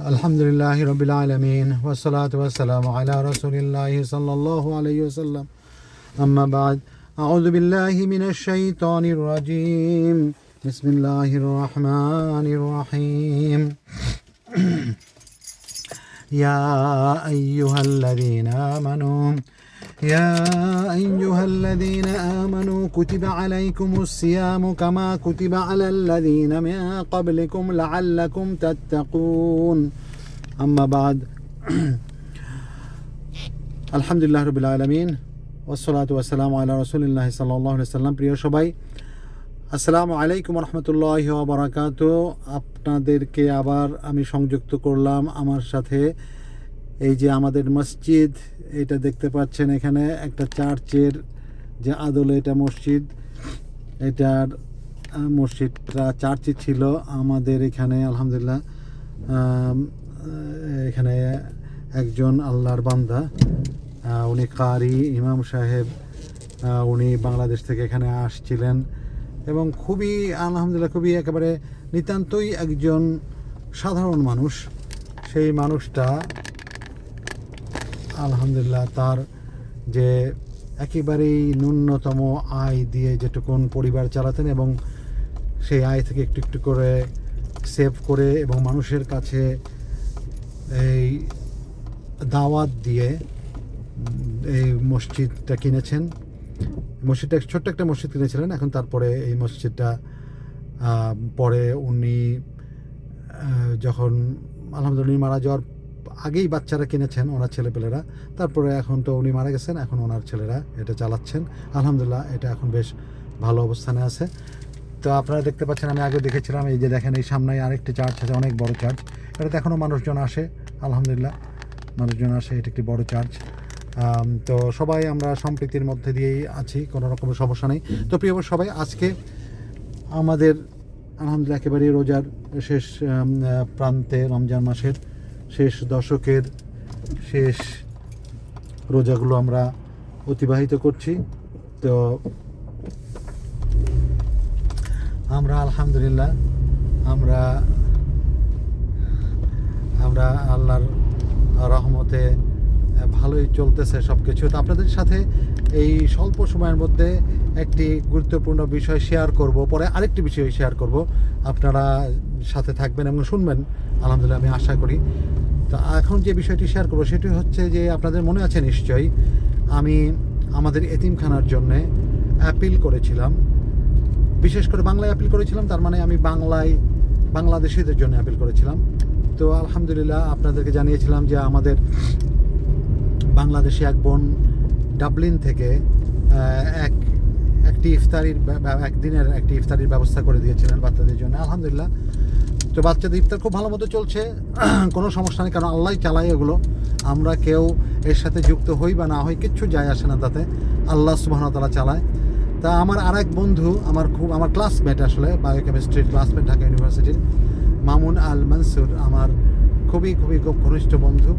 الحمد لله رب العالمين والصلاة والسلام على رسول الله صلى الله عليه وسلم أما بعد أعوذ بالله من الشيطان الرجيم بسم الله الرحمن الرحيم يا أيها الذين آمنوا يا أيها الذين آمنوا كتب عليكم الصيام كما كتب على الذين من قبلكم لعلكم تتقون أما بعد الحمد لله رب العالمين والصلاة والسلام على رسول الله صلى الله عليه وسلم প্রিয় সবাই আসসালামু আলাইকুম রহমতুল্লাহ বারাকাত আপনাদেরকে আবার আমি সংযুক্ত করলাম আমার সাথে এই যে আমাদের মসজিদ, এটা দেখতে পাচ্ছেন এখানে একটা চার্চের যে আদলে এটা মসজিদ। এটার মসজিদটা চার্চই ছিল। আমাদের এখানে, আলহামদুলিল্লাহ এখানে একজন আল্লাহর বান্দা উনি কারি, ইমাম সাহেব উনি বাংলাদেশ থেকে এখানে আসছিলেন। এবং খুবই, আলহামদুলিল্লাহ, খুবই একেবারে নিতান্তই একজন সাধারণ মানুষ। সেই মানুষটা আলহামদুলিল্লাহ, তার যে একেবারেই ন্যূনতম আয় দিয়ে যেটুকুন পরিবার চালাতেন এবং সেই আয় থেকে একটু একটু করে সেভ করে এবং মানুষের কাছে এই দাওয়াত দিয়ে এই মসজিদটা কিনেছেন। মসজিদটা ছোট্ট একটা মসজিদ কিনেছিলেন, এখন তারপরে এই মসজিদটা পরে উনি যখন আলহামদুলিল্লাহ মারা যাওয়ার আগেই বাচ্চারা কিনেছেন ওনার ছেলেপেলেরা। তারপরে এখন তো উনি মারা গেছেন, এখন ওনার ছেলেরা এটা চালাচ্ছেন। আলহামদুলিল্লাহ, এটা এখন বেশ ভালো অবস্থানে আছে। তো আপনারা দেখতে পাচ্ছেন, আমি আগে দেখেছিলাম, এই যে দেখেন, এই সামনে আরেকটি চার্চ আছে, অনেক বড় চার্চ। এটাতে এখনও মানুষজন আসে, আলহামদুলিল্লাহ, মানুষজন আসে, এটা একটি বড় চার্চ। তো সবাই আমরা সম্প্রীতির মধ্যে দিয়েই আছি, কোনো রকমের সমস্যা নেই। তো প্রিয় সবাই, আজকে আমাদের আলহামদুলিল্লাহ একেবারেই রোজার শেষ প্রান্তে রমজান মাসের শেষ দশকের শেষ রোজাগুলো আমরা অতিবাহিত করছি। তো আমরা আলহামদুলিল্লাহ, আমরা আমরা আল্লাহর রহমতে ভালোই চলতেছে সব কিছু তো আপনাদের সাথে এই স্বল্প সময়ের মধ্যে একটি গুরুত্বপূর্ণ বিষয় শেয়ার করব। পরে আরেকটি বিষয় শেয়ার করব। আপনারা সাথে থাকবেন এবং শুনবেন। আলহামদুলিল্লাহ, আমি আশা করি। তো এখন যে বিষয়টি শেয়ার করব, সেটি হচ্ছে যে আপনাদের মনে আছে নিশ্চয়ই, আমি আমাদের এতিমখানার জন্যে অ্যাপিল করেছিলাম। বিশেষ করে বাংলায় অ্যাপিল করেছিলাম, তার মানে আমি বাংলায়, বাংলাদেশিদের জন্য অ্যাপিল করেছিলাম। তো আলহামদুলিল্লাহ, আপনাদেরকে জানিয়েছিলাম যে আমাদের বাংলাদেশি এক বোন ডাবলিন থেকে এক, একটি ইফতারির একদিনের একটি ইফতারির ব্যবস্থা করে দিয়েছিলেন বাচ্চাদের জন্য। আলহামদুলিল্লাহ তো বাচ্চাদের ইফতার খুব ভালো মতো চলছে। কোনো সমস্যা নেই, কারণ আল্লাহ চালায় এগুলো। আমরা কেউ এর সাথে যুক্ত হই বা না হই, কিচ্ছু যায় আসে না তাতে। আল্লাহ সুবাহতালা চালায়। তা আমার আর এক বন্ধু, আমার খুব, আমার ক্লাসমেট আসলে বায়োকেমিস্ট্রির ক্লাসমেট ঢাকা ইউনিভার্সিটির মামুন আল মনসুর, আমার খুবই খুবই, খুব ঘনিষ্ঠ বন্ধু।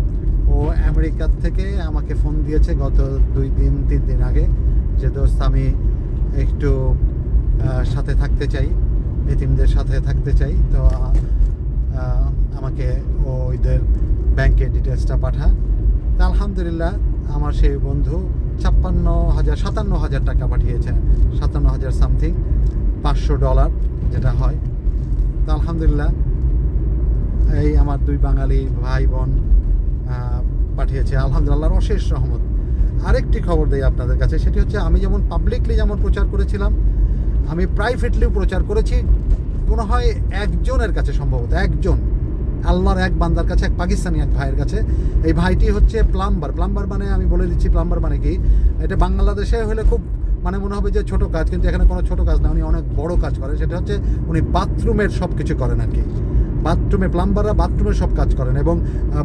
ও আমেরিকার থেকে আমাকে ফোন দিয়েছে গত দুই দিন, তিন দিন আগে যে, দোস্ত, আমি একটু সাথে থাকতে চাই। এতিমদের সাথে থাকতে চাই। তো আমাকে ও ওদের ব্যাংকের ডিটেলসটা পাঠা। তা আলহামদুলিল্লাহ, আমার সেই বন্ধু ছাপ্পান্ন হাজার, সাতান্ন হাজার টাকা পাঠিয়েছে। সাতান্ন হাজার সামথিং পাঁচশো ডলার যেটা হয়। তো আলহামদুলিল্লাহ, এই আমার দুই বাঙালি ভাই বোন পাঠিয়েছে। আলহামদুলিল্লাহর অশেষ রহমত। আরেকটি খবর দেই আপনাদের কাছে, সেটি হচ্ছে আমি যেমন পাবলিকলি যেমন প্রচার করেছিলাম আমি প্রাইভেটলিও প্রচার করেছি। মনে হয় একজনের কাছে সম্ভবত, একজন। আল্লাহর এক বান্দার কাছে, এক পাকিস্তানি এক ভাইয়ের কাছে। এই ভাইটি হচ্ছে প্লাম্বার প্লাম্বার মানে আমি বলে দিচ্ছি প্লাম্বার মানে কি? এটা বাংলাদেশে হলে খুব মানে মনে হবে যে ছোট কাজ, কিন্তু এখানে কোনো ছোট কাজ না, উনি অনেক বড় কাজ করেন। সেটা হচ্ছে উনি বাথরুমের সব কিছু করেন আর কি। বাথরুমে প্লাম্বাররা বাথরুমের সব কাজ করেন এবং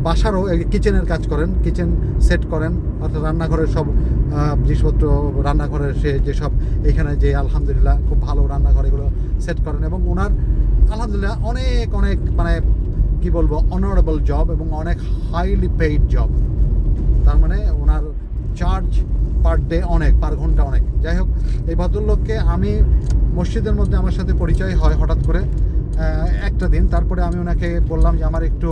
বাসারও কিচেনের কাজ করেন, কিচেন সেট করেন, অর্থাৎ রান্নাঘরের সব জিনিসপত্র রান্নাঘরের সে যেসব এখানে যে আলহামদুলিল্লাহ খুব ভালো রান্নাঘর এগুলো সেট করেন এবং ওনার আলহামদুলিল্লাহ অনেক অনেক মানে কি বলব অনারেবল জব এবং অনেক হাইলি পেইড জব তার মানে ওনার চার্জ পার ডে অনেক পার ঘণ্টা অনেক। যাই হোক, এই ভদ্রলোককে আমি মসজিদের মধ্যে আমার সাথে পরিচয় হয় হঠাৎ করে। একটা দিন। তারপরে আমি ওনাকে বললাম যে আমার একটু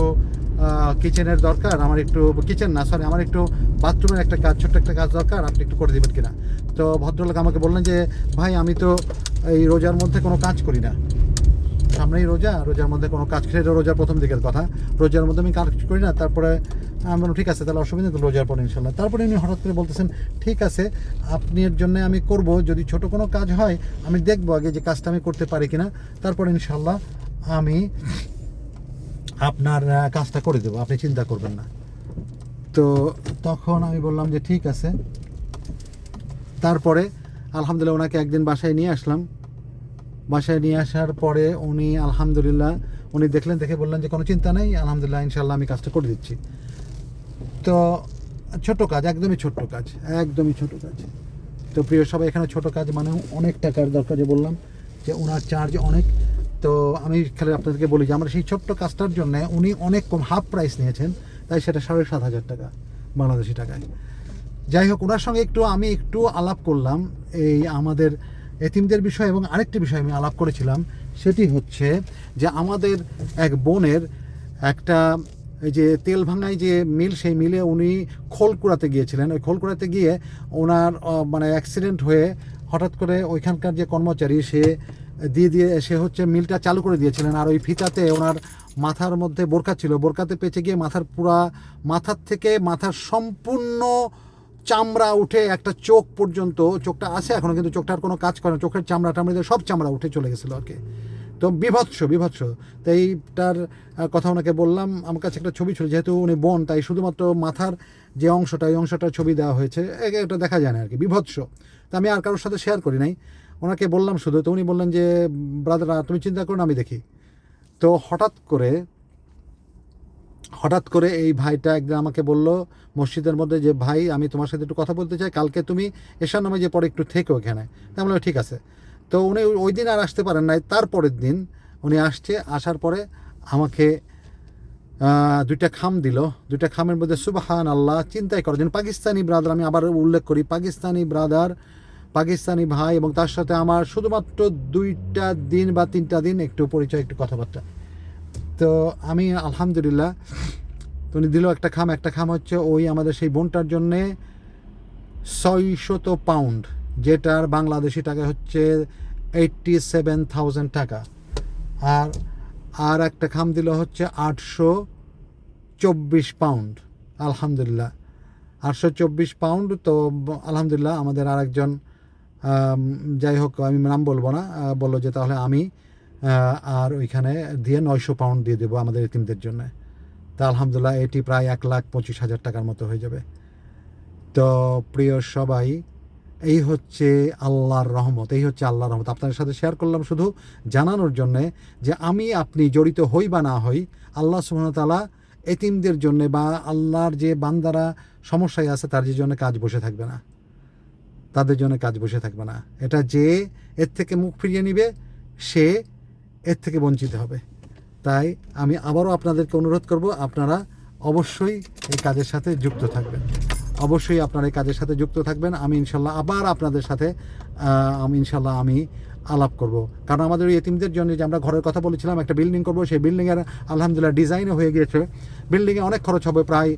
কিচেনের দরকার, আমার একটু কিচেন না সরি আমার একটু বাথরুমের একটা কাজ, ছোট্ট একটা কাজ দরকার, আপনি একটু করে দেবেন কিনা। তো ভদ্রলোক আমাকে বললেন যে, ভাই, আমি তো এই রোজার মধ্যে কোনো কাজ করি না। সামনেই রোজা, রোজার মধ্যে কোনো কাজ সেটা রোজার প্রথম দিকের কথা। রোজার মধ্যে আমি কাজ করি না, তারপরে আমি বললাম, ঠিক আছে, তাহলে অসুবিধা তো রোজার পরে ইনশাল্লাহ তারপরে উনি হঠাৎ করে বলতেছেন, ঠিক আছে, আপনি এর জন্য আমি করব, যদি ছোট কোনো কাজ হয়, আমি দেখব আগে যে কাজটা আমি করতে পারি কিনা। তারপরে ইনশাল্লাহ আমি আপনার কাজটা করে দেবো, আপনি চিন্তা করবেন না। তো তখন আমি বললাম যে, ঠিক আছে। তারপরে আলহামদুলিল্লাহ ওনাকে একদিন বাসায় নিয়ে আসলাম। বাসায় নিয়ে আসার পরে উনি আলহামদুলিল্লাহ, উনি দেখলেন, দেখে বললেন যে, কোনো চিন্তা নেই, আলহামদুলিল্লাহ ইনশাল্লাহ আমি কাজটা করে দিচ্ছি। তো ছোট কাজ, একদমই ছোট্ট কাজ, একদমই ছোট কাজ। তো প্রিয় সবাই, এখানে ছোট কাজ মানে অনেক টাকার দরকার যে বললাম, যে ওনার চার্জ অনেক। তো আমি খালি আপনাদেরকে বলি যে আমরা সেই ছোট্ট কাজটার জন্য উনি অনেক কম হাফ প্রাইস নিয়েছেন, তাই সেটা সাড়ে সাত হাজার টাকা বাংলাদেশি টাকায়। যাই হোক, ওনার সঙ্গে একটু আমি একটু আলাপ করলাম, এই আমাদের এতিমদের বিষয় এবং আরেকটি বিষয় আমি আলাপ করেছিলাম, সেটি হচ্ছে যে আমাদের এক বোনের একটা এই যে তেল ভাঙায় যে মিল, সেই মিলে উনি খোল কুড়াতে গিয়েছিলেন। ওই খোল কুড়াতে গিয়ে ওনার মানে অ্যাক্সিডেন্ট হয়ে হঠাৎ করে ওইখানকার যে কর্মচারী, সে দিয়ে দিয়ে সে হচ্ছে মিলটা চালু করে দিয়েছিলেন। আর ওই ফিতাতে ওনার মাথার মধ্যে বোরকা ছিল। বোরকাতে পেঁচে গিয়ে মাথার পুরা, মাথার থেকে মাথার সম্পূর্ণ চামড়া উঠে একটা চোখ পর্যন্ত, চোখটা আছে এখনও কিন্তু চোখটার কোনো কাজ করে না। চোখের চামড়া টামড়া সব চামড়া উঠে চলে গেছিল আর কি। তো বিভৎস বিভৎস। তো এইটার কথা ওনাকে বললাম আমার কাছে একটা ছবি ছিল যেহেতু উনি বোন তাই শুধুমাত্র মাথার যে অংশটা ওই অংশটার ছবি দেওয়া হয়েছে এটা দেখা যায় না আর কি বিভৎস। তো আমি আর কারোর সাথে শেয়ার করি নাই। ওনাকে বললাম শুধু তো উনি বললেন যে ব্রাদার তুমি চিন্তা করুন আমি দেখি। তো হঠাৎ করে হঠাৎ করে এই ভাইটা একদিন আমাকে বলল মসজিদের মধ্যে যে ভাই আমি তোমার সাথে একটু কথা বলতে চাই কালকে তুমি এসার নামে যে পরে একটু থেকো এখানে। আমি বললাম, ঠিক আছে। তো উনি ওই দিন আর আসতে পারেন নাই। তারপরের দিন উনি আসছে, আসার পরে আমাকে দুইটা খাম দিল। দুইটা খামের মধ্যে সুবাহান আল্লাহ চিন্তাই করার জন্য পাকিস্তানি ব্রাদার আমি আবার উল্লেখ করি, পাকিস্তানি ব্রাদার পাকিস্তানি ভাই এবং তার সাথে আমার শুধুমাত্র দুইটা দিন বা তিনটা দিন একটু পরিচয়, একটু কথাবার্তা। তো আমি আলহামদুলিল্লাহ, তো উনি দিল একটা খাম। একটা খাম হচ্ছে ওই আমাদের সেই বোনটার জন্যে ছয়শত পাউন্ড যেটার বাংলাদেশি টাকা হচ্ছে এইটটি সেভেন থাউজেন্ড টাকা। আর আর একটা খাম দিল হচ্ছে আটশো চব্বিশ পাউন্ড আলহামদুলিল্লাহ। আটশো চব্বিশ পাউন্ড তো, আলহামদুলিল্লাহ আমাদের আরেকজন যাই হোক, আমি নাম বলব না বলল যে তাহলে আমি আর ওইখানে দিয়ে নয়শো পাউন্ড দিয়ে দেবো আমাদের এতিমদের জন্য। তা আলহামদুলিল্লাহ এটি প্রায় এক লাখ পঁচিশ হাজার টাকার মতো হয়ে যাবে। তো প্রিয় সবাই এই হচ্ছে আল্লাহর রহমত, এই হচ্ছে আল্লাহর রহমত। আপনাদের সাথে শেয়ার করলাম শুধু জানানোর জন্যে যে আমি আপনি জড়িত হই বা না হই, আল্লাহ সুহামতালা এতিমদের জন্য বা আল্লাহর যে বান্দারা সমস্যায় আছে তার যে জন্য কাজ বসে থাকবে না। তাদের জন্য কাজ বসে থাকবে না। এটা যে এর থেকে মুখ ফিরিয়ে নিবে, সে এর থেকে বঞ্চিত হবে। তাই আমি আবারও আপনাদেরকে অনুরোধ করব, আপনারা অবশ্যই এই কাজের সাথে যুক্ত থাকবেন। অবশ্যই আপনারা এই কাজের সাথে যুক্ত থাকবেন। আমি ইনশাল্লাহ আবার আপনাদের সাথে আমি ইনশাল্লাহ আমি আলাপ করব। কারণ আমাদের এতিমদের জন্য যে আমরা ঘরের কথা বলেছিলাম, একটা বিল্ডিং করব, সেই বিল্ডিংয়ের আলহামদুলিল্লাহ ডিজাইনও হয়ে গিয়েছে। বিল্ডিংয়ে অনেক খরচ হবে, প্রায়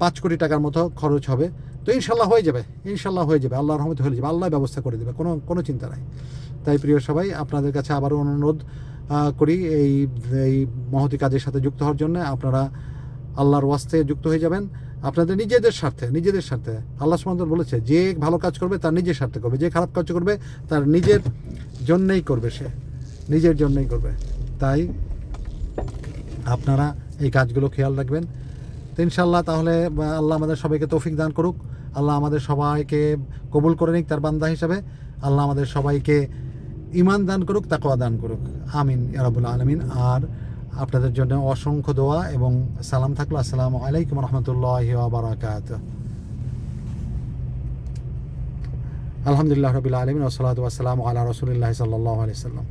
পাঁচ কোটি টাকার মতো খরচ হবে। তো ইনশাল্লাহ হয়ে যাবে, ইনশাল্লাহ হয়ে যাবে, আল্লাহর রহমত হয়ে যাবে, আল্লাহ ব্যবস্থা করে দেবে, কোনো কোনো চিন্তা নাই। তাই প্রিয় সবাই, আপনাদের কাছে আবারও অনুরোধ করি এই এই মহতি কাজের সাথে যুক্ত হওয়ার জন্য। আপনারা আল্লাহর ওয়াস্তে যুক্ত হয়ে যাবেন। আপনাদের নিজেদের স্বার্থে নিজেদের স্বার্থে। আল্লাহ সুমন্তর বলেছে, যে ভালো কাজ করবে তার নিজের স্বার্থে করবে, যে খারাপ কাজ করবে তার নিজের জন্যেই করবে সে, নিজের জন্যই করবে। তাই আপনারা এই কাজগুলো খেয়াল রাখবেন। তো ইনশাল্লাহ তাহলে আল্লাহ আমাদের সবাইকে তৌফিক দান করুক। আল্লাহ আমাদের সবাইকে কবুল করে নিক তার বান্দা হিসাবে। আল্লাহ আমাদের সবাইকে ইমান দান করুক, তাকওয়া দান করুক। আমিন ইয়ারাবুল আলমিন। আর আপনাদের জন্য অসংখ্য দোয়া এবং সালাম থাকল। আসসালামু আলাইকুম রহমতুল্লাহ বারাকাত আলহামদুলিল্লাহ রবিল আলমিন ওসলাত ওয়াসালাম আল্লাহ রসুলিল্লাহ সাল্লাহ আলি সাল্লাম।